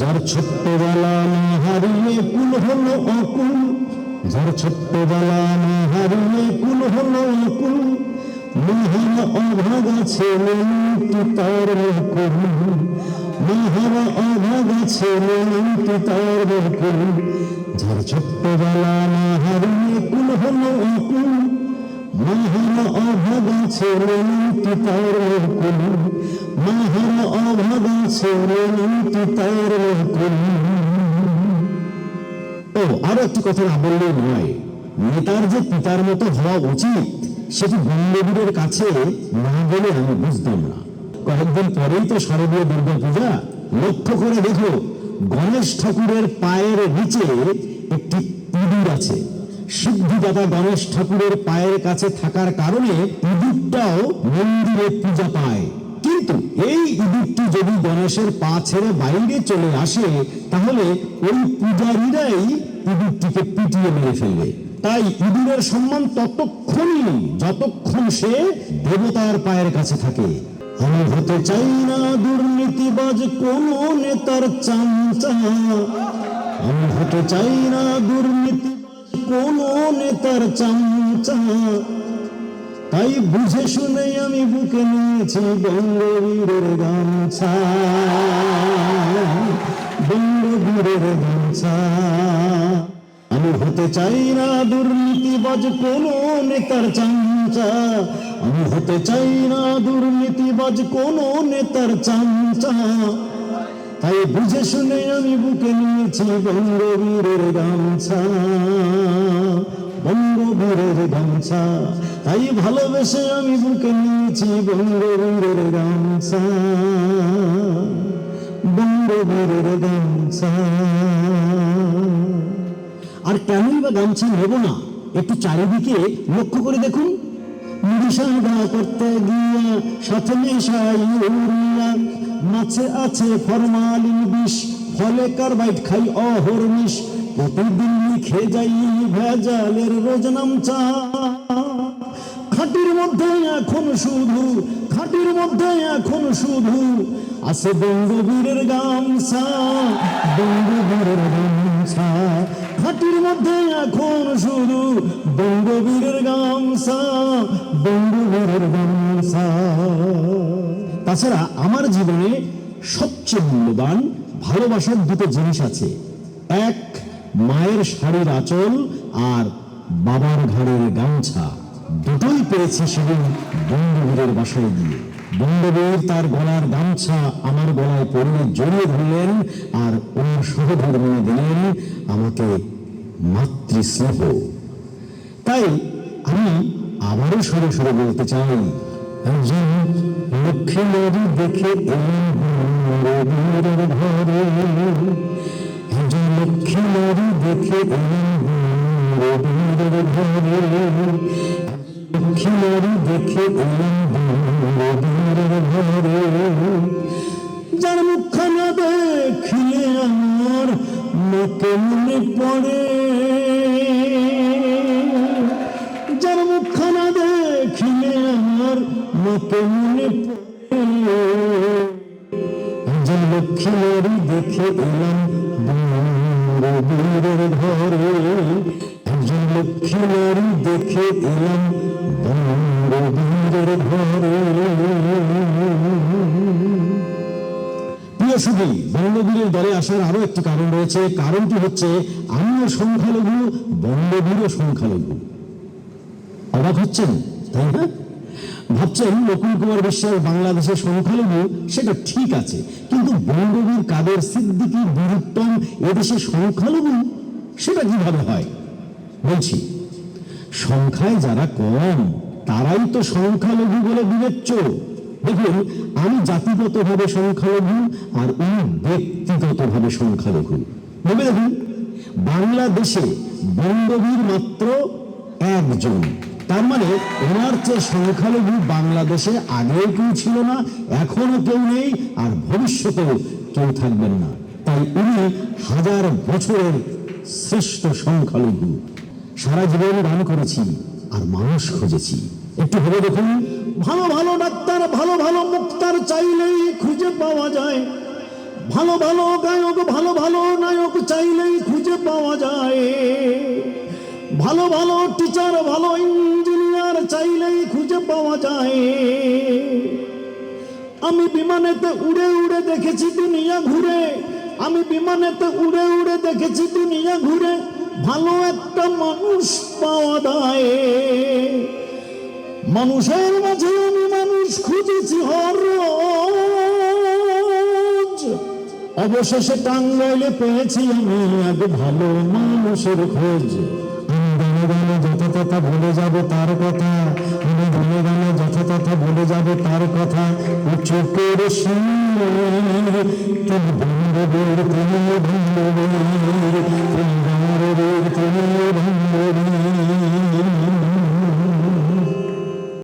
যার ছোট্টবেলা না হারিয়ে কুল হলো অকুল, যার ছোট্টবেলা না হারিয়ে কুল হলো অকুল, মহান অভাগ আছে মনটি তার কুল মহান অভাগ আছে মনটি তার কুল যার ছোট্টবেলা না হারিয়ে কুল হলো অকুল, মহান নেতার যে পিতার মতো হওয়া উচিত, সেটি বঙ্গবীরের কাছে না বলে আমি বুঝতাম না। কয়েকদিন পরেই তো শারদীয় দুর্গা পূজা লক্ষ্য করে দেখো, গণেশ ঠাকুরের পায়ের নিচে একটি ইঁদুর আছে। সিদ্ধিদাতা গণেশ ঠাকুরের পায়ের কাছে থাকার কারণে ইঁদুরটাও মন্দিরে পূজা পায়। কিন্তু এই ইঁদুরটি যদি গণেশের পা ছেড়ে বাইরে চলে আসে, তাহলে ওই পূজারীরাই ইঁদুরটিকে পিটিয়ে মেরে ফেলবে। তাই ইঁদুরের সম্মান ততক্ষণই যতক্ষণ সে দেবতার পায়ের কাছে থাকে। আমি হতে চাই না দুর্নীতিবাজ কোন নেতার চামচা। আমি হতে চাই না দুর্নীতিবাজ কোন নেতার চামচা? তাই বুঝে শুনে আমি বুকে নিয়েছি বঙ্গবীরের গামছা। বঙ্গবীরের গামছা। আমি হতে চাই না দুর্নীতিবাজ কোন নেতার চামচা। আমি হতে চাই না দুর্নীতিবাজ কোন নেতার চামচা। তাই বুঝে শুনে আমি বুকে নিয়েছি বঙ্গবীরের গামছা। বঙ্গবীরের গামছা। তাই ভালোবেসে আমি বুকে নিয়েছি বঙ্গবীরের গামছা। বঙ্গবীরের গামছা। আর কেনই বা গামছা নেব না? একটু চারিদিকে লক্ষ্য করে দেখুন। মুড়িসাদা করতে গিয়া সাথে মেশাই ইউরিয়া মাছে আছে ফরমালিন বিষ, ফলে কার্বাইড খাই অহর্নিশ প্রতিদিন লিখে যাই ভেজালের রোজ নামচা খাটির মধ্যে এখন শুধু, খাটির মধ্যে এখন শুধু আছে বঙ্গবীরের গামছা বঙ্গবীরের গামছা। খাটির মধ্যে এখন তাছাড়া আমার জীবনে সবচেয়ে মূল্যবান, ভালোবাসার দুটো জিনিস আছে। এক, মায়ের শাড়ির আঁচল আর বাবার ঘাড়ের গামছা। দুটোই পেয়েছি সেদিন বঙ্গবীরের বাসায় গিয়ে। বঙ্গবীর তার গলার গামছা আমার গলায় পরিয়ে জড়িয়ে ধরলেন আর ওর সহধর্মী দিলেন আমাকে মাতৃস্নেহ। তাই আমি আবারও সরে সরে বলতে চাই একজন লক্ষ্মী নারী দেখে এলেন ঘরে। একজন লক্ষ্মী নারী দেখে এলেন ঘরে। লক্ষ্মী নারী দেখে এলেন ঘরে। যার মুখখানা দেখিলে আমার মনে পড়ে মনে যে দেখে এলাম বীরের ঘরে। একজন লক্ষ্মী নারী দেখে এলাম বীরের ঘরে। শুধু দলে আসার আরও একটি কারণ রয়েছে। কারণটি হচ্ছে আমিও সংখ্যালঘু, বঙ্গবীরও সংখ্যালঘু। অবাক হচ্ছেন, তাই না? ভাবছেন নকুল কুমার বিশ্বাস বাংলাদেশের সংখ্যালঘু, সেটা ঠিক আছে। কিন্তু বঙ্গবীর কাদের সিদ্দিকী বীরুত্তম এদেশে সংখ্যালঘু, সেটা কীভাবে হয়? বলছি, সংখ্যায় যারা কম, তারাই তো সংখ্যালঘু বলে বিবেচ্য। দেখুন, আমি জাতিগতভাবে সংখ্যালঘু আর উনি ব্যক্তিগতভাবে সংখ্যালঘু। ভেবে দেখুন, বাংলাদেশে বঙ্গবীর মাত্র একজন। তার মানে ওনার চেয়ে সংখ্যালঘু বাংলাদেশে আগেও কেউ ছিল না এখনও কেউ নেই, আর ভবিষ্যতেও কেউ থাকবেন না। তাই উনি হাজার বছরের শ্রেষ্ঠ সংখ্যালঘু। সারা জীবন গান করেছি আর মানুষ খুঁজেছি। একটু ভেবে দেখুন, ভালো ভালো ডাক্তার, ভালো ভালো মুক্তার চাইলেই খুঁজে পাওয়া যায়। ভালো ভালো গায়ক, ভালো ভালো নায়ক চাইলেই খুঁজে পাওয়া যায়। ভালো ভালো টিচার ভালো ইঞ্জিনিয়ার চাইলেই খুঁজে পাওয়া যায়। আমি বিমানেতে উড়ে উড়ে দেখেছি দুনিয়া ঘুরে। আমি বিমানেতে উড়ে উড়ে দেখেছি দুনিয়া ঘুরে। ভালো একটা মানুষ পাওয়া যায়। মানুষের মাঝে আমি মানুষ খুঁজেছি হর। অবশেষে টাঙ্গাইলে পেয়েছি আমি এক ভালো মানুষের খোঁজ। গানে যত কথা ভুলে যাব তার কথা। আমি ভুলে গেলে যত কথা ভুলে যাবে তার কথা। উঁচু করে তুমি তুমি তুমি